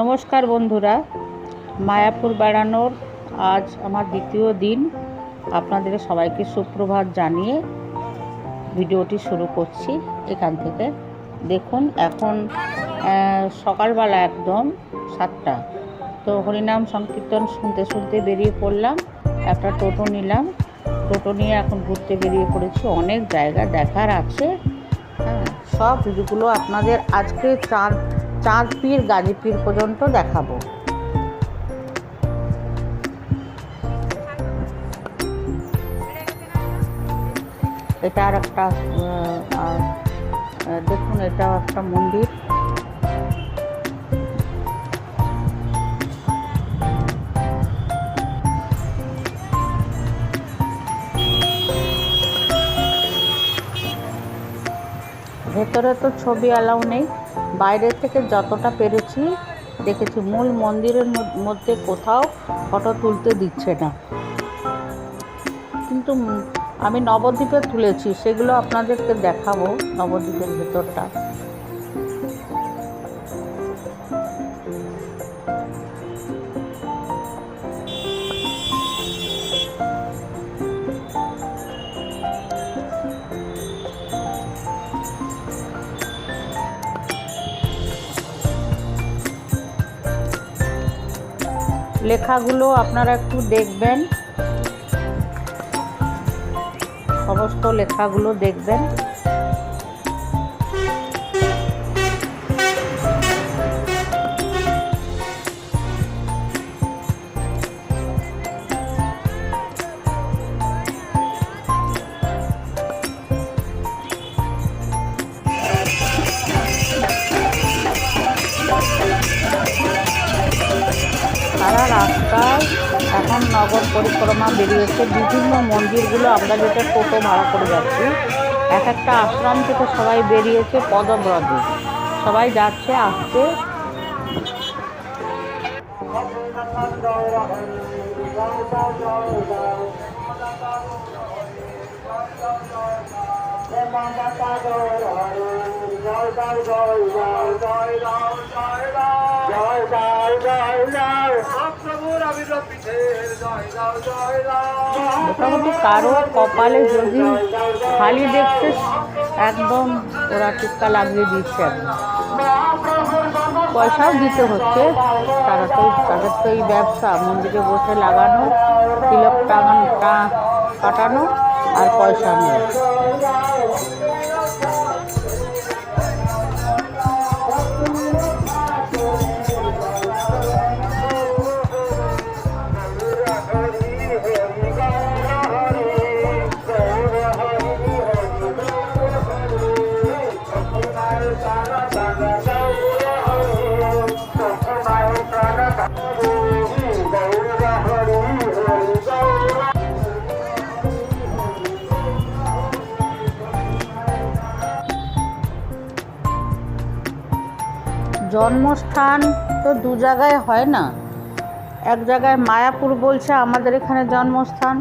নমস্কার বন্ধুরা, মায়াপুর বেড়ানোর আজ আমার দ্বিতীয় দিন। আপনাদের সবাইকে সুপ্রভাত জানিয়ে ভিডিওটি শুরু করছি এখান থেকে। দেখুন, এখন সকালবেলা একদম সাতটা। তো হরিনাম সংকীর্তন শুনতে শুনতে বেরিয়ে পড়লাম, একটা টোটো নিলাম। টোটো নিয়ে এখন ঘুরতে বেরিয়ে পড়েছি, অনেক জায়গা দেখার আছে। হ্যাঁ সব যেগুলো আপনাদের আজকে চাঁদ চাঁদ পীর, গাজী পীর পর্যন্ত দেখাবো। এটা আর একটা দেখুন এটাও একটা মন্দির। ভেতরে তো ছবি অ্যালাউ নেই। বাইরে থেকে যতটা পেরেছি, দেখেছি মূল মন্দিরের মধ্যে কোথাও ফটো তুলতে দিচ্ছে না। কিন্তু আমি নবদ্বীপে তুলেছি, সেগুলো আপনাদেরকে দেখাবো নবদ্বীপের ভেতরটা। লেখাগুলো আপনারা একটু দেখবেন। সমস্ত লেখাগুলো দেখবেন। এখন নগর পরিক্রমা বেরিয়েছে বিভিন্ন মন্দিরগুলো আমরা যেটা টোটো ভাড়া করে যাচ্ছি এক একটা আশ্রম থেকে সবাই বেরিয়েছে পদব্রজে সবাই যাচ্ছে আসছে মোটামুটি কারও কপালে যদি খালি দেখছে একদম ওরা টিক্কা লাগিয়ে দিচ্ছে পয়সাও দিতে হচ্ছে, তারা তো তাদের তো এই ব্যবসা, মন্দিরে বসে লাগানো, তিলক টাঙানো কাটানো আর পয়সা নেই জন্মস্থান তো দু জায়গায় হয় না। এক জায়গায় মায়াপুর বলছে আমাদের এখানে জন্মস্থান,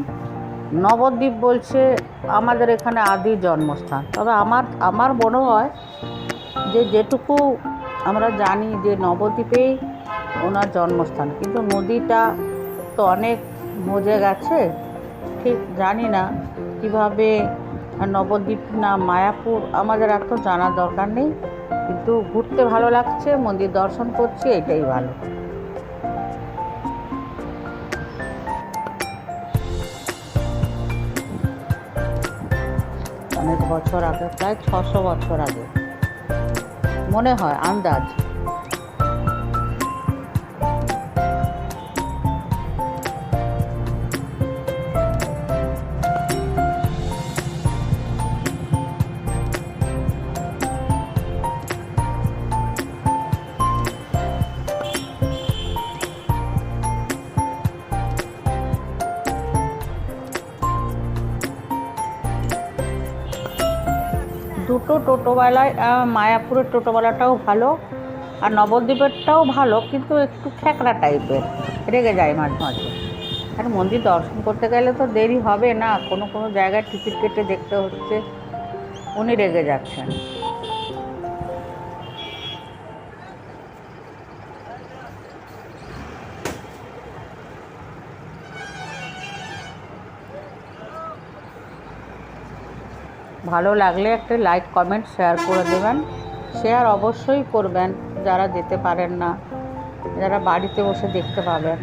নবদ্বীপ বলছে আমাদের এখানে আদি জন্মস্থান। তবে আমার আমার মনে হয় যে যেটুকু আমরা জানি যে নবদ্বীপেই ওনার জন্মস্থান, কিন্তু নদীটা তো অনেক মজে গেছে। ঠিক জানি না কীভাবে নবদ্বীপ না মায়াপুর, আমাদের এত জানার দরকার নেই। কিন্তু ঘুরতে ভালো লাগছে, মন্দির দর্শন করছি, এটাই ভালো। অনেক বছর আগে, প্রায় ছশো বছর আগে। মনে হয়, আন্দাজ। দুটো টোটোওয়ালায় মায়াপুরের টোটোওয়ালাটাও ভালো আর নবদ্বীপেরটাও ভালো, কিন্তু একটু খ্যাকড়া টাইপের, রেগে যায় মাঝে মাঝে। আর মন্দির দর্শন করতে গেলে তো দেরি হবে না, কোনো কোনো জায়গায় টিকিট কেটে দেখতে হচ্ছে, উনি রেগে যাচ্ছেন। ভালো লাগলে একটা লাইক কমেন্ট শেয়ার করে দেবেন। শেয়ার অবশ্যই করবেন, যারা যেতে পারেন না, যারা বাড়িতে বসে দেখতে পাবেন।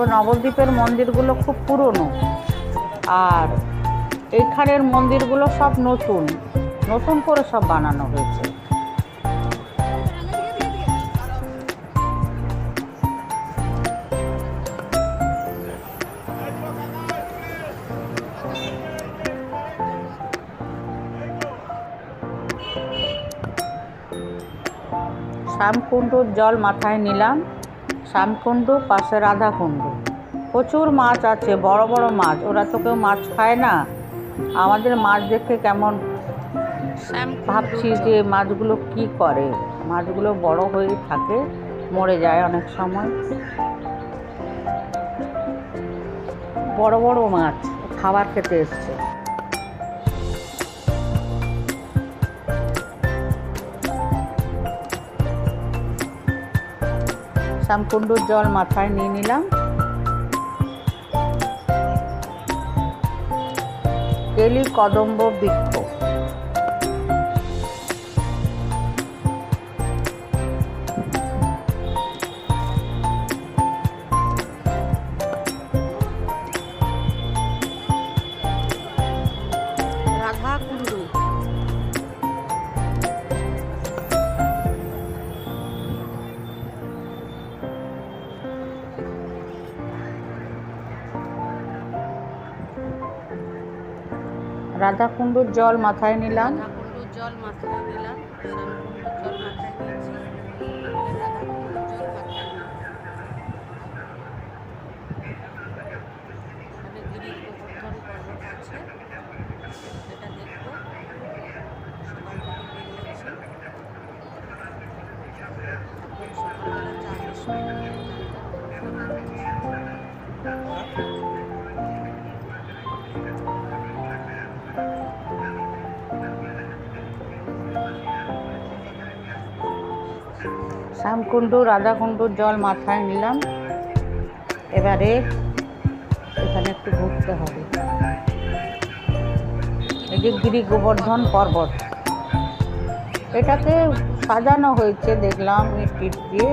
তবে নবদ্বীপের মন্দিরগুলো খুব পুরনো। আর এইখানের মন্দিরগুলো সব নতুন। নতুন করে সব বানানো হয়েছে। শ্যামকুণ্ডুর জল মাথায় নিলাম। শ্যামকুণ্ডু পাশে রাধাকুণ্ডু। প্রচুর মাছ আছে বড় বড় মাছ। ওরা তো কেউ মাছ খায় না। আমাদের মাছ দেখে কেমন ভাবছি যে মাছগুলো কি করে? মাছগুলো বড় হয়ে থাকে মরে যায় অনেক সময়। বড় বড় মাছ খাবার খেতে এসছে। শ্যামকুণ্ডুর জল মাথায় নিয়ে নিলাম। কেলি কদম্ব বৃক্ষ রাধা কুণ্ডুর জল মাথায় নিলাম। রাধাকুণ্ডুর জল মাথায় নিলাম। জল মাথায় নিয়েছি শ্যামকুণ্ডু রাধাকুণ্ডুর জল মাথায় নিলাম। এবারে এখানে একটু ঘুরতে হবে। এই যে গিরি গোবর্ধন পর্বত এটাকে সাজানো হয়েছে, দেখলাম ইট দিয়ে,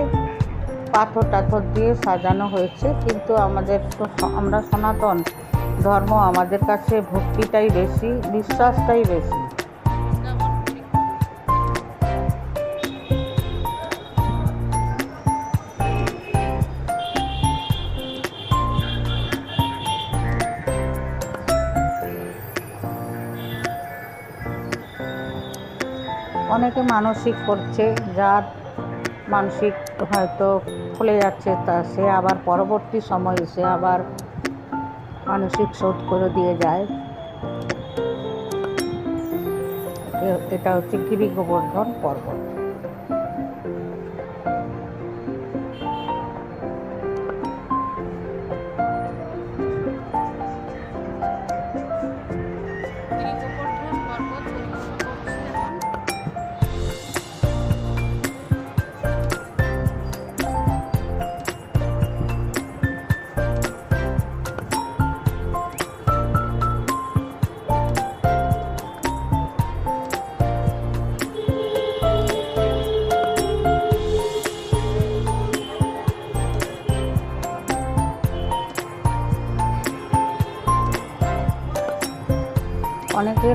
পাথর টাথর দিয়ে সাজানো হয়েছে, কিন্তু আমাদের তো আমরা সনাতন ধর্ম, আমাদের কাছে ভক্তিটাই বেশি, বিশ্বাসটাই বেশি। অনেকে মানসিক করছে, যার মানসিক হয়তো খুলে যাচ্ছে তা সে আবার পরবর্তী সময়ে সে আবার মানসিক শোধ করে দিয়ে যায়। এটা হচ্ছে গিরি গোবর্ধন পর্বত।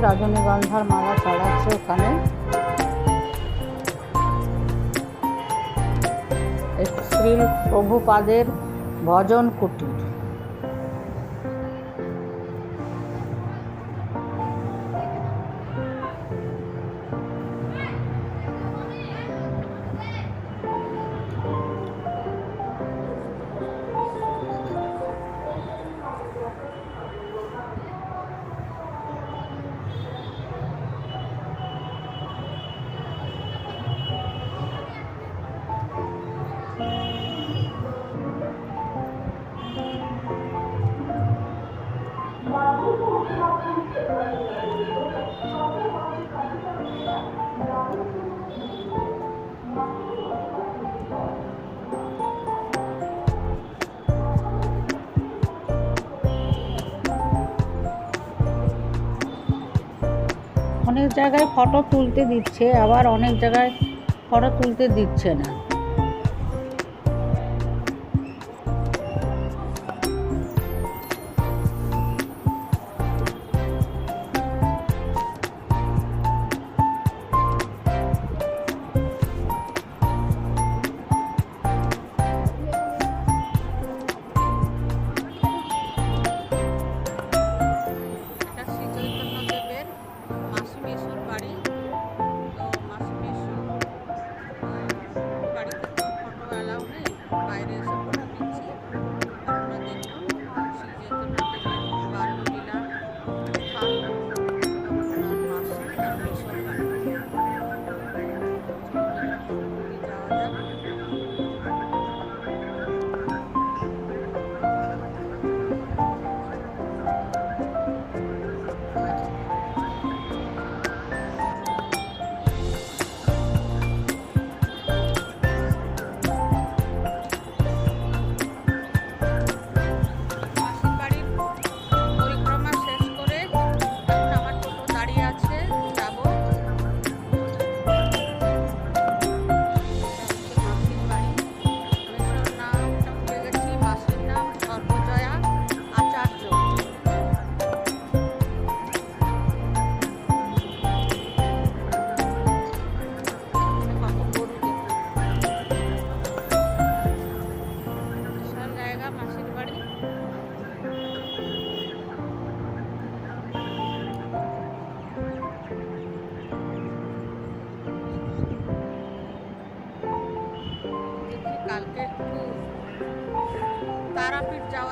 রজনীগন্ধার মালা চড়াচ্ছে ওখানে শ্রী প্রভুপাদের ভজন কুটির। জায়গায় ফটো তুলতে দিচ্ছে আবার অনেক জায়গায় ফটো তুলতে দিচ্ছে না।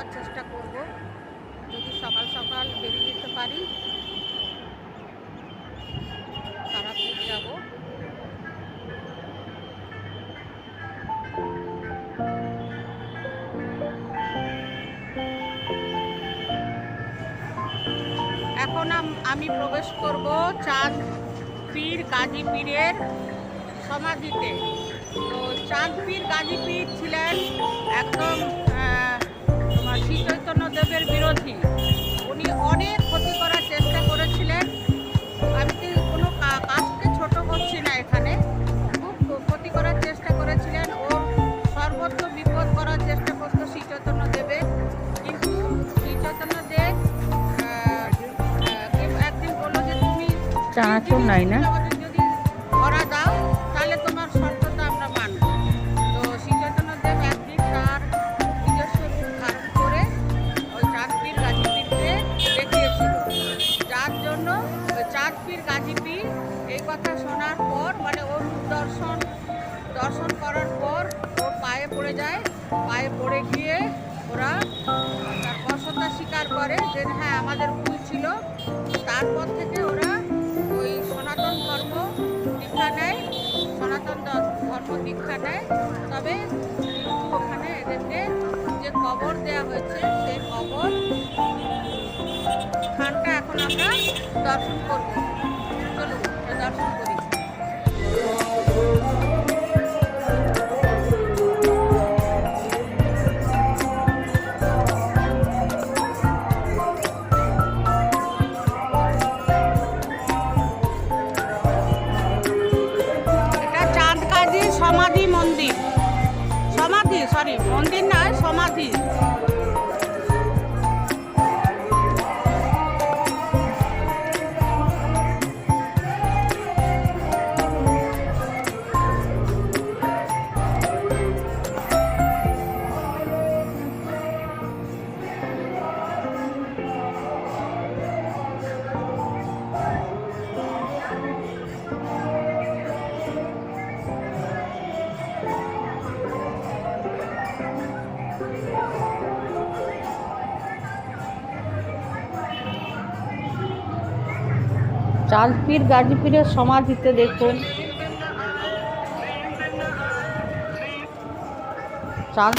যাওয়ার চেষ্টা করব। যদি সকাল সকাল বেরিয়ে যেতে পারি, তারাপীঠ যাব। এখন আমি প্রবেশ করব চাঁদ পীর গাজী পীরের সমাধিতে। তো চাঁদ পীর গাজী পীর ছিলেন একদম শ্রী চৈতন্য দেবের বিরোধী। উনি অনেক ক্ষতি করার চেষ্টা করেছিলেন। আমি কি কোনো কাজকে ছোট করছি না এখানে। খুব ক্ষতি করার চেষ্টা করেছিলেন। ও সর্বত্র বিপদ করার চেষ্টা করতো শ্রী চৈতন্য দেবের কিন্তু শ্রী চৈতন্য দেব একদিন বলল যে তুমি চানাচুর নাই না? পড়ে যায়, পায়ে পড়ে গিয়ে ওরা তার বশতা স্বীকার করে যে হ্যাঁ আমাদের ভুল ছিল। তারপর থেকে ওরা ওই সনাতন ধর্ম দীক্ষা নেয়, সনাতন ধর্ম দীক্ষা নেয়। তবে ওখানে এদেরকে যে কবর দেওয়া হয়েছে, সেই কবর স্থানটা এখন আমরা দর্শন করব। সরি মন্দির না সমাধি। চাঁদ গাজীপীরের সমাধিতে দেখুন। চাঁদ